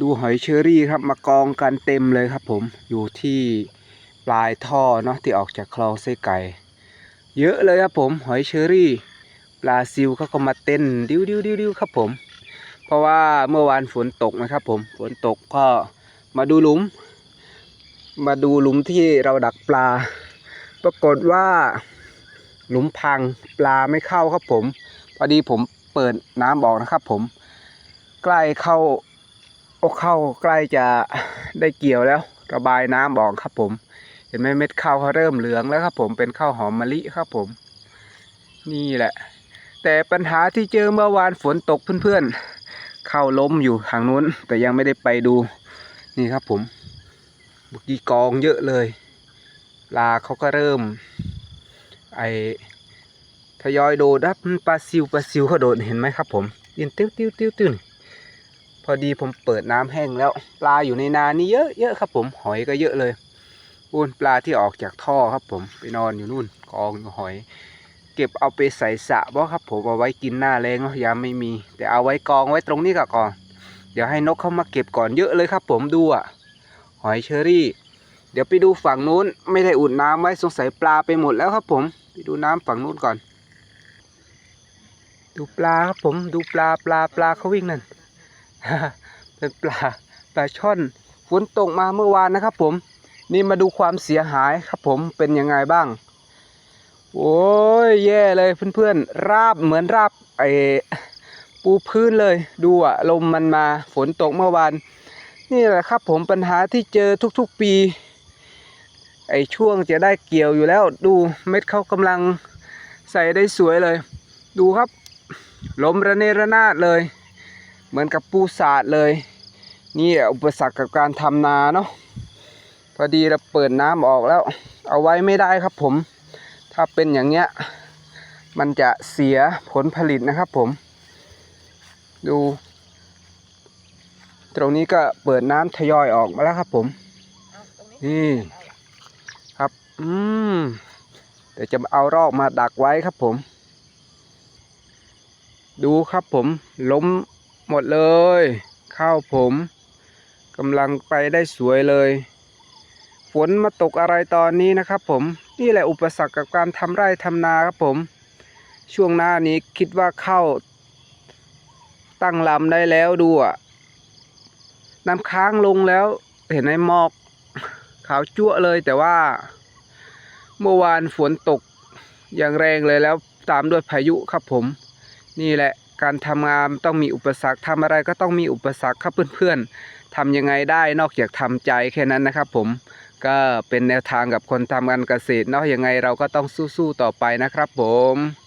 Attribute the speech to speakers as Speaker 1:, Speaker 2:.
Speaker 1: ดูหอยเชอรี่ครับมากองกันเต็มเลยครับผมอยู่ที่ปลายท่อเนาะที่ออกจากคลองไส้ไก่ เยอะเลยครับผมหอยเชอรี่ ปลาซิวเขาก็มาเต้นดิ้วดิ้วดิ้วดิ้วครับผม เพราะว่าเมื่อวานฝนตกนะครับผมฝนตกก็มาดูหลุม มาดูหลุมที่เราดักปลา ปรากฏว่าหลุมพังปลาไม่เข้าครับผม พอดีผมเปิดน้ำบอกนะครับผม ใกล้เข้า อ้เข้าใกล้จะได้เกี่ยวแล้ว ระบายน้ำบอกครับผม เห็นไหมเม็ดข้าวเขาเริ่มเหลืองแล้วครับผมเป็นข้าวหอมมะลิครับผม นี่แหละ แต่ปัญหาที่เจอเมื่อวานฝนตกเพื่อนๆข้าวล้มอยู่ทางนู้น แต่ยังไม่ได้ไปดู นี่ครับผมบุกีกองเยอะเลยปลาเขาก็เริ่ม ไอทยอยโดดครับปลาซิวปลาซิวเขาโดดเห็นไหมครับผมยินติ้วติ้วติ้วติ้ว พอดีผมเปิดน้ำแห้งแล้ว ปลาอยู่ในนานี่เยอะเยอะครับผมหอยก็เยอะเลยอุ้นปลาที่ออกจากท่อครับผมไปนอนอยู่นู่นกองอยู่หอย เก็บเอาไปใส่สระบ่ครับผมเอาไว้กินหน้าแรงเนาะยามไม่มี แต่เอาไว้กองไว้ตรงนี้ก่อนก่อน เดี๋ยวให้นกเข้ามาเก็บก่อนเยอะเลยครับผมดูอะหอยเชอรี่ เดี๋ยวไปดูฝั่งนู้นไม่ได้อุดน้ำไว้สงสัยปลาไปหมดแล้วครับผมไปดูน้ำฝั่งนู้นก่อน ดูปลาครับผมดูปลาปลาปลาเขาวิ่งนั่น เป็นปลาปลาช่อนฝนตกมาเมื่อวานนะครับ ผม นี่มาดูความเสียหายครับ ผมเป็นยังไงบ้าง โอ้ยแย่เลยเพื่อนๆ ราบเหมือนราบไอปูพื้นเลยดูอะลมมันมาฝนตกเมื่อวานนี่แหละครับ ผมปัญหาที่เจอทุกๆปี ไอช่วงจะได้เกี่ยวอยู่แล้ว ดูเม็ดเขากำลังใส่ได้สวยเลย ดูครับ ลมระเนระนาดเลย เหมือนกับปูสาดเลย นี่อุปสรรคกับการทำนาเนาะพอดีเราเปิดน้ำออกแล้ว เอาไว้ไม่ได้ครับผม ถ้าเป็นอย่างเงี้ย มันจะเสียผลผลิตนะครับผม ดู ตรงนี้ก็เปิดน้ำทยอยออกมาแล้วครับผม นี่ครับ อืมเดี๋ยวจะเอารอกมาดักไว้ครับผม ดูครับผมล้ม หมดเลย ข้าวผมกำลังไปได้สวยเลย ฝนมาตกอะไรตอนนี้นะครับ ผมนี่แหละอุปสรรคกับการทำไร่ทำนาครับผม ช่วงหน้านี้คิดว่าเข้าตั้งลำได้แล้วดูอะน้ำค้างลงแล้วเห็นไหมหมอกขาวจั่วเลยแต่ว่า เมื่อวานฝนตกอย่างแรงเลยแล้วตามด้วยพายุครับผม นี่แหละ การทำงานต้องมีอุปสรรคทำอะไรก็ต้องมีอุปสรรคครับเพื่อนๆทำยังไงได้นอกจากทำใจแค่นั้นนะครับ ผมก็เป็นแนวทางกับคนทำงานเกษตรเนาะยังไงเราก็ต้องสู้ๆต่อไปนะครับ ผม